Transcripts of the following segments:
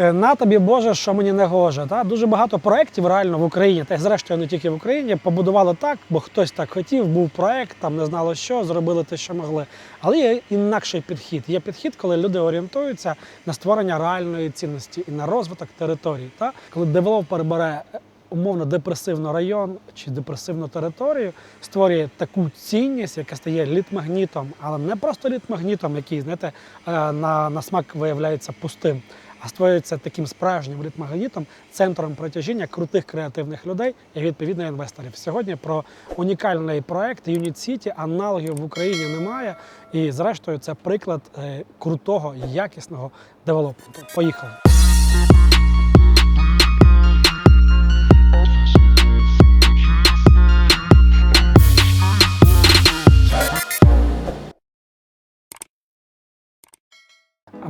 Е, На тобі Боже, що мені не гоже. Та? Дуже багато проєктів реально в Україні, та й зрештою не тільки в Україні, побудували так, бо хтось так хотів, був проєкт, там не знало що, зробили те, що могли. Але є інакший підхід. Є підхід, коли люди орієнтуються на створення реальної цінності і на розвиток територій. Та? Коли девелопер бере е, умовно депресивний район чи депресивну територію, створює таку цінність, яка стає літмагнітом, але не просто літмагнітом, який знаєте, е, на, на смак виявляється пустим, а створюється таким справжнім літмагнітом, центром протяжіння крутих креативних людей і відповідно інвесторів. Сьогодні про унікальний проект Unit City аналогів в Україні немає. І зрештою це приклад е, крутого, якісного девелопменту. Поїхали.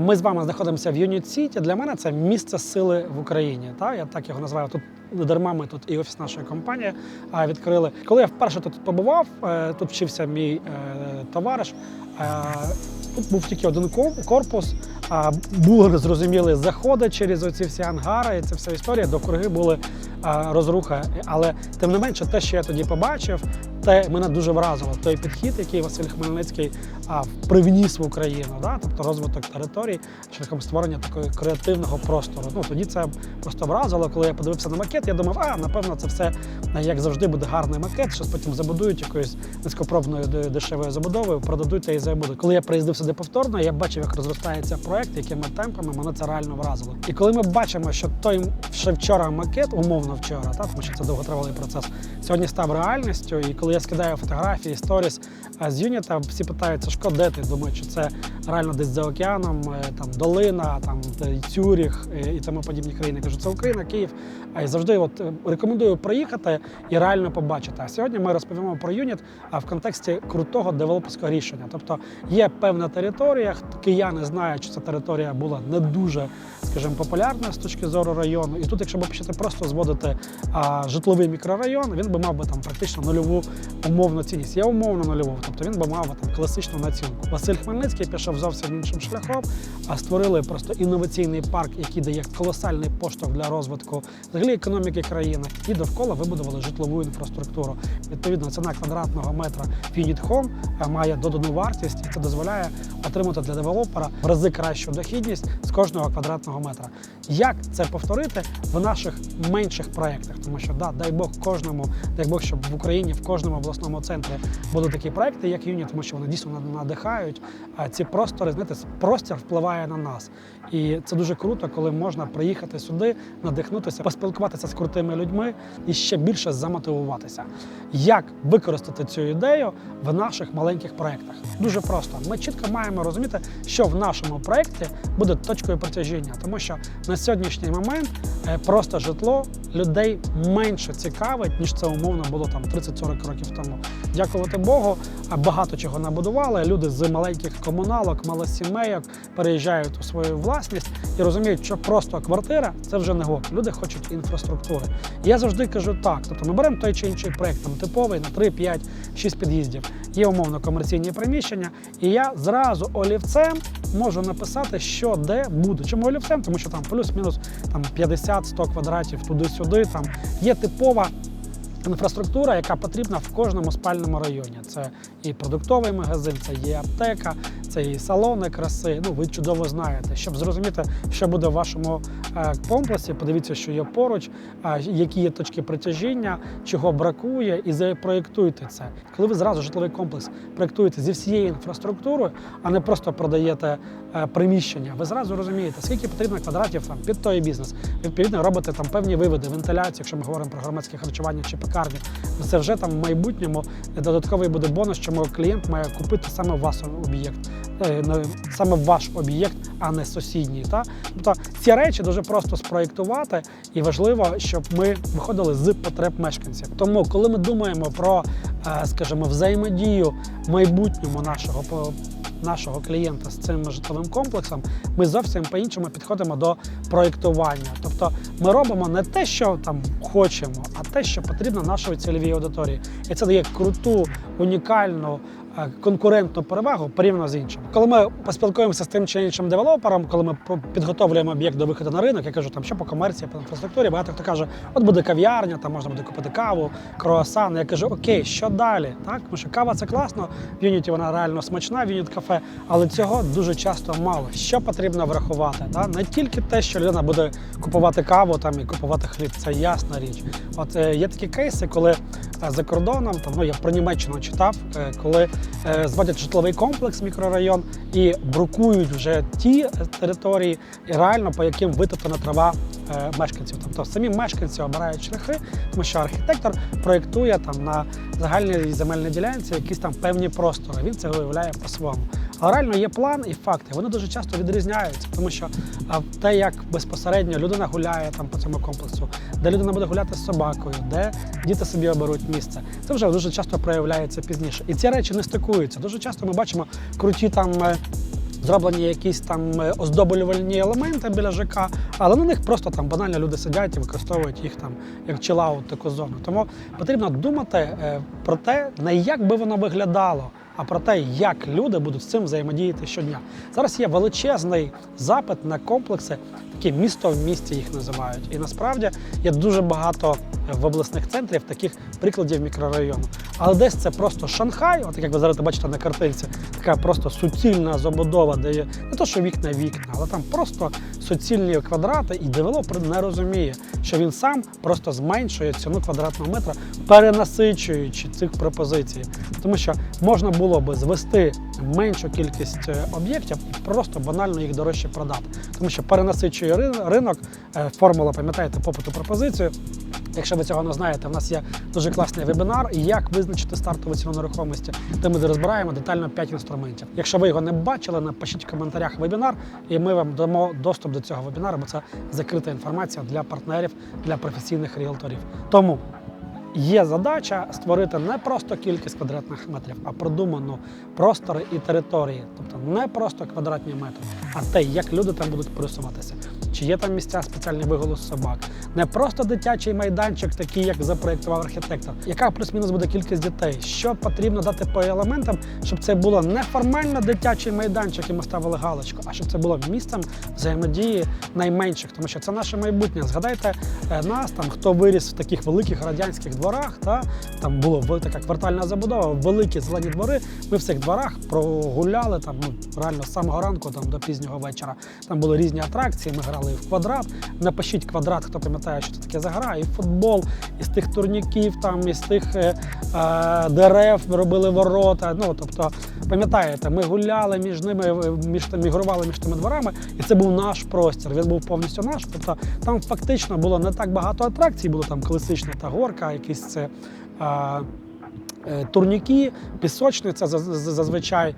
Ми з вами знаходимося в Юніт Сіті. Для мене це місце сили в Україні. Та я так його називаю. Тут дарма ми тут і офіс нашої компанії відкрили. Коли я вперше тут побував, е, тут вчився мій е, товариш. е, Тут був тільки один кор- корпус, а були незрозумілі заходи через оці всі ангари, і це вся історія. Довкруги були а, розруха. Але тим не менше, те, що я тоді побачив, те мене дуже вразило. Той підхід, який Василь Хмельницький а, привніс в Україну, да? тобто розвиток територій шляхом створення такого креативного простору. Ну тоді це просто вразило. Коли я подивився на макет, я думав, а напевно, це все як завжди буде гарний макет. Щось потім забудують якоюсь низькопробною дешевою забудовою, продадуть та і забудуть. Коли я приїздив сюди повторно, я бачив, як розростається проект, якими темпами мене це реально вразило. І коли ми бачимо, що той ще вчора макет, умовно вчора, та тому що це довготривалий процес, сьогодні став реальністю. І коли я скидаю фотографії, сторіс з юніта, всі питаються, Сашко, де ти? Думаю, що це реально десь за океаном, е, там долина, там Цюріх е, і тому подібні країни. Кажу, це Україна, Київ. І завжди от е, рекомендую приїхати і реально побачити. А сьогодні ми розповімо про юніт в контексті крутого девелоперського рішення. Тобто є певна територія, кияни знають, що ця територія була не дуже, скажімо, популярна з точки зору району. І тут, якщо б почати просто зводити а, житловий мікрорайон, він би мав би там практично нульову умовну цінність. Я умовно нульову, тобто він би мав би, там класичну націнку. Василь Хмельницький пішов зовсім іншим шляхом, а створили просто інноваційний парк, який дає колосальний поштовх для розвитку взагалі економіки країни, і довкола вибудували житлову інфраструктуру. Відповідно, ціна квадратного метра Unit Home е, має додану вартість, і це дозволяє отримати для девелопера в рази кращу дохідність з кожного квадратного метра. Як це повторити в наших менших проєктах? Тому що да, дай Бог кожному, дай Бог, щоб в Україні в кожному обласному центрі були такі проекти, як Юніт, тому що вони дійсно надихають. Ці простори, знаєте, простір впливає на нас. І це дуже круто, коли можна приїхати сюди, надихнутися, поспілкуватися з крутими людьми і ще більше замотивуватися. Як використати цю ідею в наших маленьких проєктах? Дуже просто. Ми чітко маємо розуміти, що в нашому проєкті буде точкою притяжіння, тому що на сьогоднішній момент е, просто житло людей менше цікавить, ніж це умовно було там 30-40 років тому. Дякувати Богу, багато чого набудували. Люди з маленьких комуналок, малосімейок переїжджають у свою власність і розуміють, що просто квартира це вже не год. Люди хочуть інфраструктури. І я завжди кажу так: тобто ми беремо той чи інший проект, там типовий на 3, 5, 6 під'їздів. Є умовно комерційні приміщення, і я зразу олівцем можу написати, що де буде. Чому олівцем? Тому що там плюс-мінус там 50-100 квадратів туди-сюди. Там є типова інфраструктура, яка потрібна в кожному спальному районі. Це і продуктовий магазин, це є аптека, це і салони краси. Ну ви чудово знаєте. Щоб зрозуміти, що буде в вашому е, комплексі, подивіться, що є поруч, які є точки притяжіння, чого бракує, і запроєктуйте це. Коли ви зразу житловий комплекс проєктуєте зі всією інфраструктурою, а не просто продаєте е, приміщення, ви зразу розумієте, скільки потрібно квадратів там під той бізнес. Відповідно, робите там певні виводи, вентиляцію, якщо ми говоримо про громадське харчування чи пекарню. Це вже там в майбутньому додатковий буде бонус, чому клієнт має купити саме ваш об'єкт, е, саме ваш об'єкт, а не сусідній. Та? Тобто ці речі дуже просто спроєктувати, і важливо, щоб ми виходили з потреб мешканців. Тому, коли ми думаємо про, е, скажімо, взаємодію майбутньому нашого нашого клієнта з цим житловим комплексом, ми зовсім по-іншому підходимо до проєктування. Тобто ми робимо не те, що там хочемо, а те, що потрібно нашої цільовій аудиторії. І це дає круту, унікальну конкурентну перевагу порівняно з іншими. Коли ми поспілкуємося з тим чи іншим девелопером, коли ми підготовлюємо об'єкт до виходу на ринок, я кажу, там що по комерції, по інфраструктурі, багато хто каже, от буде кав'ярня, там можна буде купити каву, круасан. Я кажу, окей, що далі? Так, тому що кава це класно, в Юніті вона реально смачна, в Юніт кафе, але цього дуже часто мало. Що потрібно врахувати? Да? Не тільки те, що людина буде купувати каву там і купувати хліб, це ясна річ. От е, є такі кейси, коли е, за кордоном, там ну я про Німеччину читав, е, коли зводять житловий комплекс, мікрорайон і брукують вже ті е, території, реально по яким витоптана трава е, мешканців. Тобто самі мешканці обирають шляхи, тому що архітектор проєктує там на загальній земельній ділянці якісь там певні простори. Він це виявляє по-своєму. Але реально є план і факти. Вони дуже часто відрізняються, тому що те, як безпосередньо людина гуляє там по цьому комплексу, де людина буде гуляти з собакою, де діти собі оберуть місце, це вже дуже часто проявляється пізніше. І ці речі не стикуються. Дуже часто ми бачимо круті там. е, Зроблені якісь там е, оздоблювальні елементи біля ЖК, але на них просто там банально люди сидять і використовують їх там як чилаут таку зону. Тому потрібно думати е, про те, не як би воно виглядало, а про те, як люди будуть з цим взаємодіяти щодня. Зараз є величезний запит на комплекси, такі місто в місті їх називають. І насправді є дуже багато в обласних центрів таких прикладів мікрорайону. Але десь це просто Шанхай, от як ви зараз бачите на картинці, така просто суцільна забудова, де є не то, що вікна вікна, але там просто суцільні квадрати, і девелопер не розуміє, що він сам просто зменшує ціну квадратного метра, перенасичуючи цих пропозицій. Тому що можна було би звести меншу кількість е, об'єктів просто банально їх дорожче продати. Тому що перенасичує ринок, е, формула, пам'ятаєте, попиту пропозицію. Якщо ви цього не знаєте, в нас є дуже класний вебінар, як визначити стартову ціну нерухомості, де ми розбираємо детально 5 інструментів. Якщо ви його не бачили, напишіть в коментарях вебінар, і ми вам дамо доступ до цього вебінару, бо це закрита інформація для партнерів, для професійних ріелторів. Тому Є задача створити не просто кількість квадратних метрів, а продуману простори і території, тобто не просто квадратні метри, а те, як люди там будуть пересуватися. Чи є там місця спеціальний виголос собак, не просто дитячий майданчик, такий, як запроєктував архітектор. Яка плюс-мінус буде кількість дітей? Що потрібно дати по елементам, щоб це було не формально дитячий майданчик, і ми ставили галочку, а щоб це було місцем взаємодії найменших, тому що це наше майбутнє. Згадайте е, нас, там хто виріс в таких великих радянських дворах, та там була така квартальна забудова, великі зелені двори. Ми в цих дворах прогуляли там ну реально з самого ранку там до пізнього вечора. Там були різні атракції. Ми грали в квадрат. Напишіть квадрат, хто пам'ятає, що це таке за гра, і футбол, із тих турніків, там із тих е, е, дерев робили ворота. Ну тобто, пам'ятаєте, ми гуляли між ними, е, між мігрували між тими дворами, і це був наш простір. Він був повністю наш. Тобто там фактично було не так багато атракцій, було там колесична та горка, якісь це. е, Турніки, пісочниця заз- заз- зазвичай.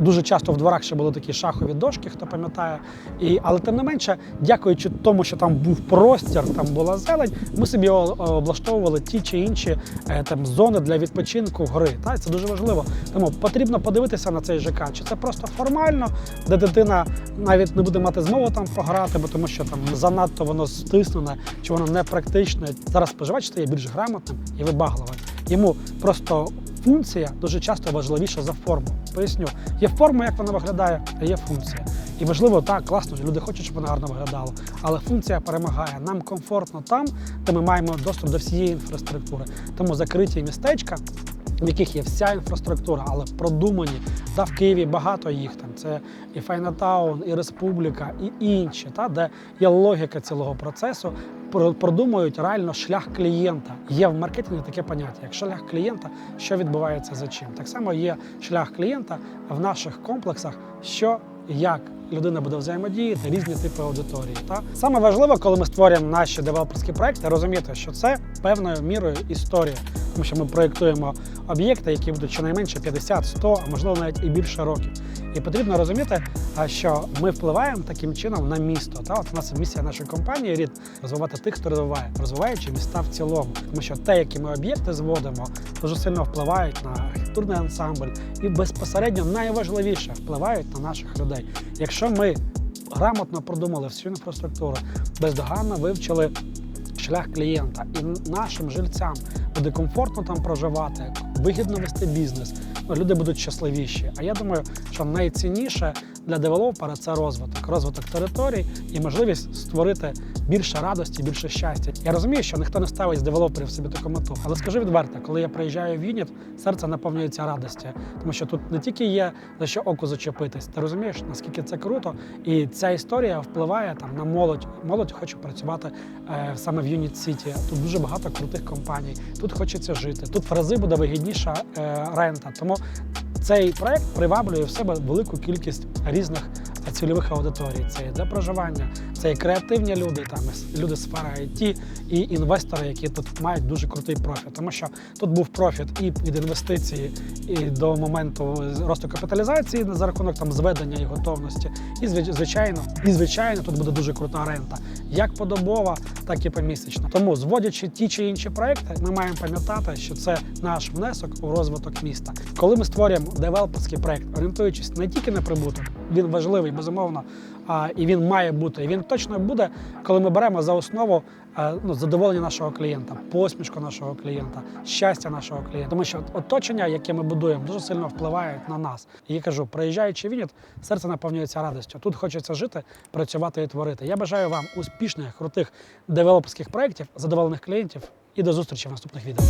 Дуже часто в дворах ще були такі шахові дошки, хто пам'ятає. І, але тим не менше, дякуючи тому, що там був простір, там була зелень, ми собі облаштовували ті чи інші е, там зони для відпочинку гри. Та? Це дуже важливо. Тому потрібно подивитися на цей ЖК. Чи це просто формально, де дитина навіть не буде мати змогу там пограти, бо тому що там занадто воно стиснене, чи воно непрактичне. Зараз споживач стає більш грамотним і вибагливим. Йому просто функція дуже часто важливіша за форму. Поясню, є форма, як вона виглядає, а є функція. І важливо, так, класно, люди хочуть, щоб вона гарно виглядала, але функція перемагає. Нам комфортно там, де ми маємо доступ до всієї інфраструктури. Тому закриті містечка. В яких є вся інфраструктура, але продумані. Да, в Києві багато їх там. Це і Файнатаун, і Республіка, і інші, та, де є логіка цілого процесу, продумують реально шлях клієнта. Є в маркетингі таке поняття, як шлях клієнта, що відбувається за чим. Так само є шлях клієнта в наших комплексах, що як людина буде взаємодіяти, різні типи аудиторії. Та саме важливо, коли ми створюємо наші девелоперські проекти, розуміти, що це певною мірою історія, тому що ми проєктуємо об'єкти, які будуть щонайменше 50, 100, а можливо навіть і більше років. І потрібно розуміти, що ми впливаємо таким чином на місто. Та от у нас місія нашої компанії рід розвивати тих, хто розвиває, розвиваючи міста в цілому. Тому що те, які ми об'єкти зводимо, дуже сильно впливають на архітектурний ансамбль і безпосередньо найважливіше впливають на наших людей. Якщо ми грамотно продумали всю інфраструктуру, бездоганно вивчили шлях клієнта, і нашим жильцям буде комфортно там проживати, вигідно вести бізнес. люди будуть щасливіші. А я думаю, що найцінніше для девелопера це розвиток, розвиток територій і можливість створити більше радості, більше щастя. Я розумію, що ніхто не ставить з девелоперів собі таку мету. Але скажи відверто, коли я приїжджаю в Юніт, серце наповнюється радості, тому що тут не тільки є за що оку зачепитись. Ти розумієш, наскільки це круто, і ця історія впливає там на молодь. Молодь хоче працювати е, саме в Юніт Сіті. Тут дуже багато крутих компаній. Тут хочеться жити. Тут в рази буде вигідніша е, рента. Тому цей проект приваблює в себе велику кількість різних цільових аудиторій. Це і для проживання, це і креативні люди, там люди з сфери IT, і інвестори, які тут мають дуже крутий профіт. Тому що тут був профіт і від інвестиції, і до моменту росту капіталізації за рахунок там зведення і готовності. І звич- звичайно, і звичайно, тут буде дуже крута рента, як подобова, так і помісячна. Тому, зводячи ті чи інші проекти, ми маємо пам'ятати, що це наш внесок у розвиток міста. Коли ми створюємо девелоперський проект, орієнтуючись не тільки на прибуток, він важливий, безумовно, а, і він має бути. І він точно буде, коли ми беремо за основу ну, задоволення нашого клієнта, посмішку нашого клієнта, щастя нашого клієнта. Тому що оточення, яке ми будуємо, дуже сильно впливає на нас. І я кажу, приїжджаючи в серце наповнюється радістю. Тут хочеться жити, працювати і творити. Я бажаю вам успішних, крутих девелоперських проєктів, задоволених клієнтів і до зустрічі в наступних відео.